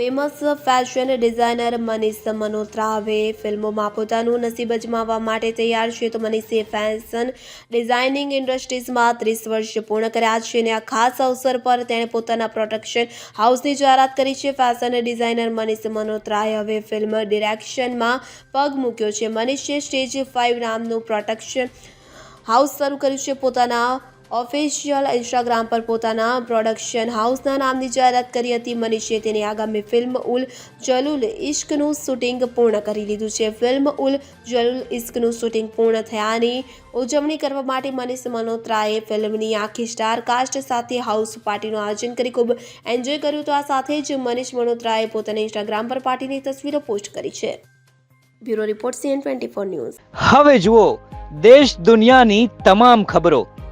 Famous fashion designer Manish Malhotra હવે ફિલ્મોમાં પોતાનું નસીબ અજમાવવા માટે તૈયાર છે. તો મનીષે ફેશન ડિઝાઇનિંગ ઇન્ડસ્ટ્રીઝમાં ત્રીસ વર્ષ પૂર્ણ કર્યા છે અને આ ખાસ અવસર પર તેણે પોતાના પ્રોડક્શન હાઉસની જાહેરાત કરી છે. ફેશન ડિઝાઇનર મનીષ મનોત્રાએ હવે ફિલ્મ ડિરેક્શનમાં પગ મૂક્યો છે. મનીષે સ્ટેજ ફાઇવ નામનું પ્રોડક્શન હાઉસ શરૂ કર્યું છે. પોતાના ઓફિશિયલ ઇન્સ્ટાગ્રામ પર પોતાના પ્રોડક્શન હાઉસના નામની જાહેરાત કરી હતી. મનીષે તેની આગામી ફિલ્મ ઉલ જલુલ ઇશ્કનું શૂટિંગ પૂર્ણ કરી લીધું છે. ફિલ્મ ઉલ જલુલ ઇશ્કનું શૂટિંગ પૂર્ણ થયાની ઉજવણી કરવા માટે મનીષ મનોત્રાએ ફિલ્મની આખી સ્ટાર કાસ્ટ સાથે હાઉસ પાર્ટીનું આયોજન કરી ખૂબ એન્જોય કર્યું. તો આ સાથે જ મનીષ મનોત્રાએ પોતાના ઇન્સ્ટાગ્રામ પર પાર્ટીની તસવીરો પોસ્ટ કરી છે. Bureau report CN twenty four news. હવે જુઓ, દેશ દુનિયાની તમામ ખબરો.